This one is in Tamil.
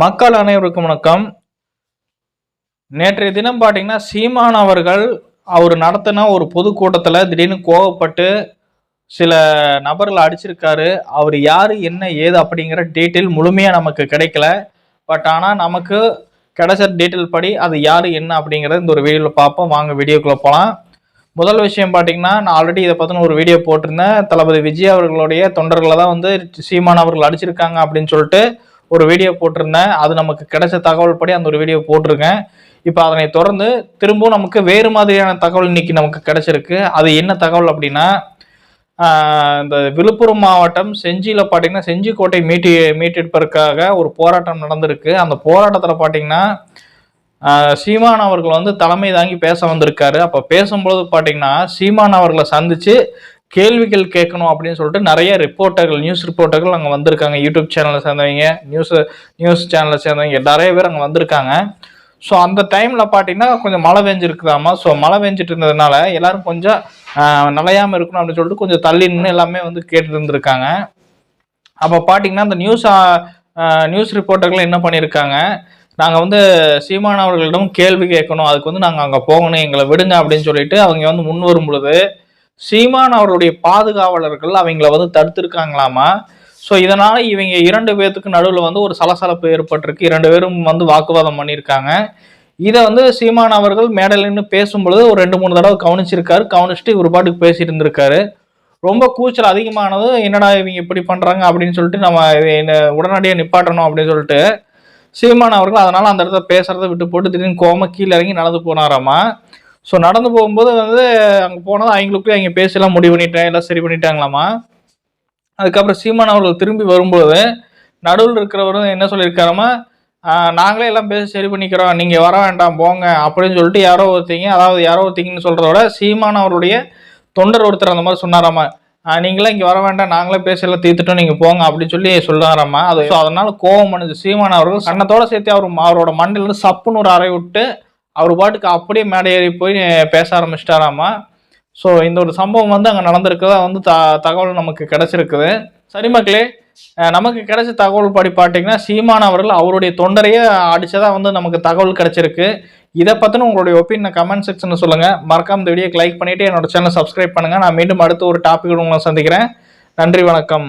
மக்கள் அனைவருக்கும் வணக்கம். நேற்றைய தினம் பார்த்தீங்கன்னா சீமான் அவர்கள் அவர் நடத்தின ஒரு பொதுக்கூட்டத்தில் திடீர்னு கோவப்பட்டு சில நபர்கள் அடிச்சிருக்காரு. அவர் யார் என்ன ஏது அப்படிங்கிற டீட்டெயில் முழுமையாக நமக்கு கிடைக்கல. பட் ஆனால் நமக்கு கிடைச்ச டீட்டெயில் படி அது யார் என்ன அப்படிங்கிறத இந்த ஒரு வீடியோவில் பார்ப்போம். வாங்க வீடியோக்குள்ளே போகலாம் முதல் விஷயம் பார்த்தீங்கன்னா நான் ஆல்ரெடி இதை பற்றின ஒரு வீடியோ போட்டிருந்தேன். தளபதி விஜய் அவர்களுடைய தொண்டர்களை தான் வந்து சீமான் அவர்கள் அடிச்சிருக்காங்க அப்படின்னு சொல்லிட்டு ஒரு வீடியோ போட்டிருந்தேன். அது நமக்கு கிடைச்ச தகவல் படி அந்த ஒரு வீடியோ போட்டிருக்கேன். இப்போ அதனை தொடர்ந்து திரும்பவும் நமக்கு வேறு மாதிரியான தகவல் இன்னைக்கு நமக்கு கிடைச்சிருக்கு. அது என்ன தகவல் அப்படின்னா இந்த விழுப்புரம் மாவட்டம் செஞ்சியில் பார்த்தீங்கன்னா செஞ்சிக்கோட்டை மீட்டி மீட்டெடுப்பதற்காக ஒரு போராட்டம் நடந்திருக்கு. அந்த போராட்டத்தில் பார்த்தீங்கன்னா சீமான் அவர்கள் வந்து தலைமை தாங்கி பேச வந்திருக்காரு. அப்போ பேசும்பொழுது பார்த்தீங்கன்னா சீமான் அவர்களை சந்தித்து கேள்விகள் கேட்கணும் அப்படின்னு சொல்லிட்டு நிறைய ரிப்போர்ட்டர்கள் நியூஸ் ரிப்போர்ட்டர்கள் அங்கே வந்திருக்காங்க. யூடியூப் சேனலை சேர்ந்தவங்க நியூஸ் நியூஸ் சேனலை சேர்ந்தவங்க நிறைய பேர் அங்கே வந்திருக்காங்க. ஸோ அந்த டைமில் பார்த்தீங்கன்னா கொஞ்சம் மழை பெஞ்சிருக்குதாமா? ஸோ மழை பெஞ்சிட்டு இருந்ததுனால எல்லாரும் கொஞ்சம் நிலையாமல் இருக்கணும் அப்படின்னு சொல்லிட்டு கொஞ்சம் தள்ளி நின்று எல்லாமே வந்து கேட்டு இருந்திருக்காங்க அப்போ பார்த்தீங்கன்னா அந்த நியூஸ் நியூஸ் ரிப்போர்ட்டர்கள் என்ன பண்ணியிருக்காங்க நாங்கள் வந்து சீமான் அவர்களிடம் கேள்வி கேட்கணும். அதுக்கு வந்து நாங்கள் அங்கே போகணும் எங்களை விடுங்க அப்படின்னு சொல்லிட்டு அவங்க வந்து முன் வரும் பொழுது சீமான் அவருடைய பாதுகாவலர்கள் அவங்கள வந்து தடுத்திருக்காங்களாமா? ஸோ இதனால இவங்க இரண்டு பேர்த்துக்கு நடுவில் வந்து ஒரு சலசலப்பு ஏற்பட்டிருக்கு. இரண்டு பேரும் வந்து வாக்குவாதம் பண்ணியிருக்காங்க. இதை வந்து சீமான் அவர்கள் மேடையில் நின்று பேசும்பொழுது ஒரு ரெண்டு மூணு தடவை கவனிச்சிருக்காரு. கவனிச்சுட்டு இவர் பாட்டுக்கு பேசிட்டு இருந்திருக்காரு. ரொம்ப கூச்சல் அதிகமானது. என்னடா இவங்க இப்படி பண்ணுறாங்க அப்படின்னு சொல்லிட்டு நம்ம இதை என்ன உடனடியாக நிப்பாட்டணும் அப்படின்னு சொல்லிட்டு சீமான் அவர்கள் அதனால் அந்த இடத்துல பேசுகிறத விட்டு போட்டு திடீர்னு கோம கீழே இறங்கி நடந்து போனாராமா? ஸோ நடந்து போகும்போது வந்து அங்கே போனது அவங்களுக்குள்ளே அவங்க பேசலாம் முடிவு பண்ணிட்டேன் எல்லாம் சரி பண்ணிட்டாங்களாமா? அதுக்கப்புறம் சீமான் அவர்கள் திரும்பி வரும்போது நடுவில் இருக்கிறவரும் என்ன சொல்லியிருக்காருமா? நாங்களே எல்லாம் பேசி சரி பண்ணிக்கிறோம் நீங்கள் வர வேண்டாம் போங்க அப்படின்னு சொல்லிட்டு யாரோ ஒருத்தீங்க அதாவது யாரோ ஒருத்தீங்கன்னு சொல்கிறத விட சீமான் அவருடைய தொண்டர் ஒருத்தர் அந்த மாதிரி சொன்னாராமா? "ஆஹ், நீங்களே இங்கே வர வேண்டாம் நாங்களே பேசி எல்லாம் தீர்த்துட்டோம் நீங்கள் போங்க அப்படின்னு சொல்லி சொல்லாராமா அது ஸோ அதனால் கோவம் பண்ணுது சீமான் அவர்கள் கண்ணத்தோட சேர்த்து அவர் அவரோட மண்ணிலிருந்து சப்புன்னு ஒரு அறை விட்டு அவர் பாட்டுக்கு அப்படியே மேடையேறி போய் பேச ஆரம்பிச்சிட்டாராமா. ஸோ இந்த ஒரு சம்பவம் வந்து அங்கே நடந்திருக்கிறதா வந்து த தகவல் நமக்கு கிடச்சிருக்குது. சரி மக்களே நமக்கு கிடைச்ச தகவல் படி பார்த்தீங்கன்னா சீமான் அவர்கள் அவருடைய தொண்டரையே அடித்ததாக வந்து நமக்கு தகவல் கிடச்சிருக்கு. இதை பற்றின உங்களுடைய ஒப்பீனியன் கமெண்ட் செக்ஷனில் சொல்லுங்கள் மறக்காம இந்த வீடியோக்கு லைக் பண்ணிவிட்டு என்னோட சேனல் சப்ஸ்கிரைப் பண்ணுங்கள் நான் மீண்டும் அடுத்த ஒரு டாபிக் உங்களை சந்திக்கிறேன். நன்றி வணக்கம்.